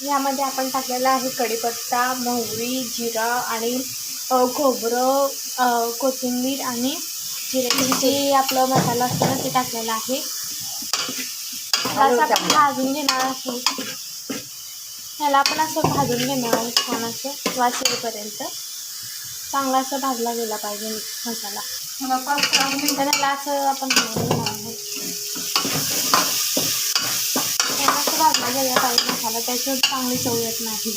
यामध्ये आपण टाकलेला आहे कढीपत्ता मोहरी जिरा आणि खोबरं कोथिंबीर आणि जिरे. जे आपलं मसाला असतो ना ते टाकलेला आहे. आपण भाजून घेणार आहोत. ह्याला आपण असं भाजून घेणार आहोत छान असं वास येईपर्यंत. चांगला असं भाजला गेला पाहिजे मसाला. तर ह्याला असं आपण भाजून घेणार आहोत ह्याला असं भाजला गेला पाहिजे मसाला त्याच्यावर चांगली चव येत नाही.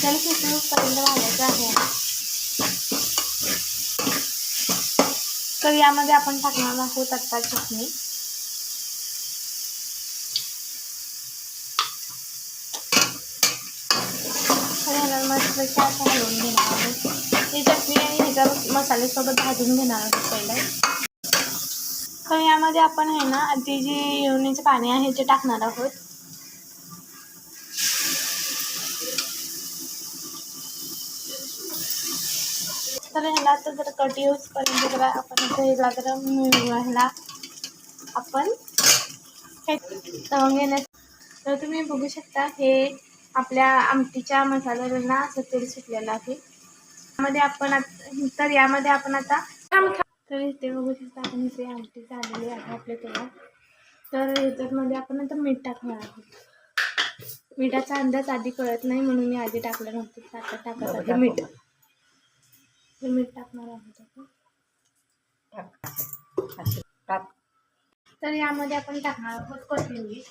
त्याला शिजूपर्यंत भाजायचं आहे. तर यामध्ये आपण टाकणार आहोत आत्ता चटणी. तर असं हलवून घेणार आहोत. ही चटणी आणि ह्याच्या मसाल्यासोबत भाजून घेणार आहोत पहिलं. तर यामध्ये आपण आहे ना ती जी येवणीचे पाणी आहे ते टाकणार आहोत. तर ह्याला आता जर कट येऊसपर्यंत जरा आपण ह्याला जर ह्याला आपण हे तळून घेण्यास तर तुम्ही बघू शकता हे आपल्या आमटीच्या मसाल्याला असं तेल सुटलेलं आहे. यामध्ये आपण तर यामध्ये आपण आता तर इथे बघू शकता आपण इथे आमटी झालेली आहे आपल्या तेलात. तर ह्याच्यामध्ये आपण आता मीठ टाकणार आहोत. मिठाचा अंदाज आधी कळत नाही म्हणून मी आधी टाकलं नव्हतं. आता टाकत आहे. मीठ. हे मीठ टाकणार आहोत आपण. तर यामध्ये आपण टाकणार आहोत कोथिंबीर.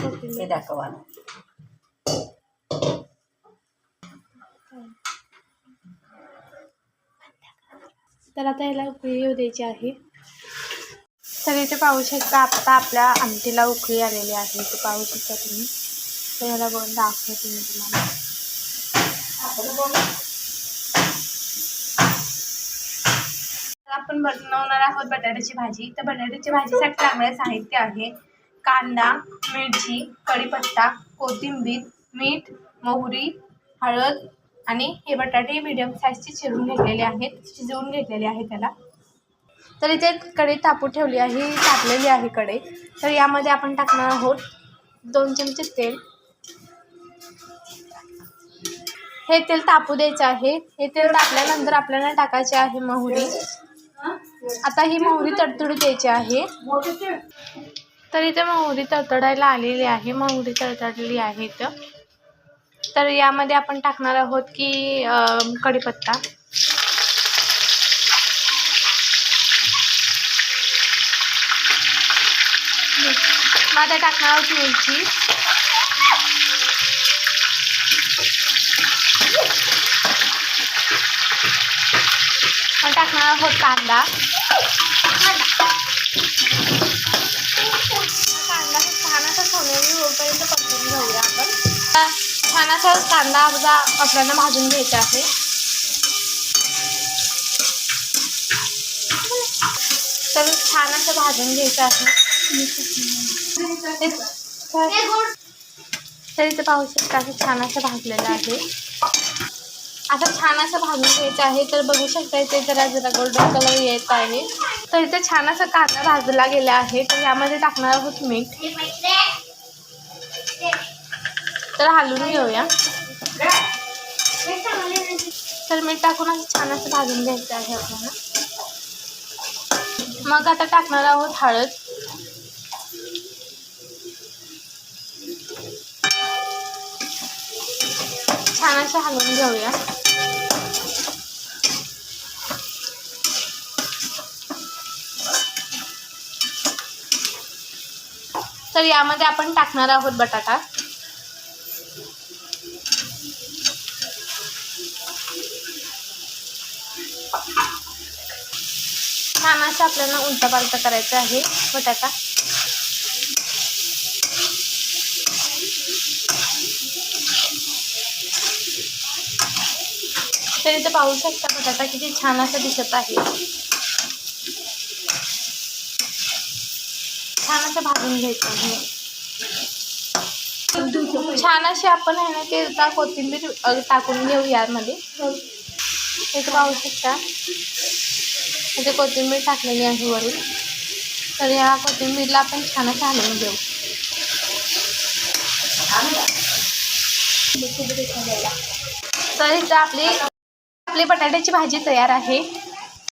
कोथिंबीर. दाखवा तर आता याला उकळी येऊ द्यायची आहे. तर इथे पाहू शकता आता आपल्या आमटीला उकळी आलेली आहे. ते पाहू शकता तुम्ही. तर याला बघून दाखवते मी तुम्हाला. तर आपण बनवणार आहोत बटाट्याची भाजी. तर बटाट्याची भाजीसाठी लागणारे साहित्य आहे. कांदा मिरची कढीपत्ता कोथिंबीर मीठ मोहरी हळद आणि हे बटाटे मीडियम साईजचे चिरून घेतलेले आहेत. शिजवून घेतलेले आहे त्याला. तर इथे कढई तापू ठेवली आहे. तापलेली आहे कढई. तर यामध्ये आपण टाकणार आहोत दोन चमचे तेल. हे तेल तापू द्यायचं आहे. हे तेल तापल्यानंतर आपल्याला टाकायचे आहे मोहरी. आता ही मोहरी तडतडू द्यायची आहे. तर इथे मोहरी तडतडायला आलेली आहे. मोहरी तडतडली आहे इथं तर यामध्ये आपण टाकणार आहोत की कढीपत्ता. आता टाकणार आहोत मिरची. टाकणार आहोत कांदा छान असा सोनेरी होईपर्यंत परतून घेऊया आपण आता छान असं कांदा आपल्याला भाजून घ्यायचा आहे. तर छान असं भाजून घ्यायचं आहे. तर इथे पाहू शकता असं छान असं भाजलेलं आहे. आता छान असं भाजून घ्यायचं आहे. तर बघू शकता इथे जरा जरा गोल्डन कलर येत आहे. तर इथे छान असा कांदा भाजला गेला आहे. तर यामध्ये टाकणार आहोत मीठ. तर हलवून घेऊया. तर मीठ टाकून असं छान असं भाजून घ्यायचं आहे आपल्याला. मग आता टाकणार आहोत हळद. छान असं हलवून घेऊया. तर यामध्ये आपण टाकणार आहोत बटाटा. छान असं आपल्याला उलटा पालटा करायचं आहे बटाटा. तर इथं पाहू शकता बटाटा किती छान असं दिसत आहे. छान असं भाजून घ्यायचं आहे. छान अशी आपण आहे ना ते कोथिंबीर टाकून घेऊ यामध्ये इथं पाहू शकता. इथे कोथिंबीर टाकलेली आहे वरून. तर या कोथिंबीरला आपण छान असं हलवून घेऊ तर इथं आपली आपली बटाट्याची भाजी तयार आहे.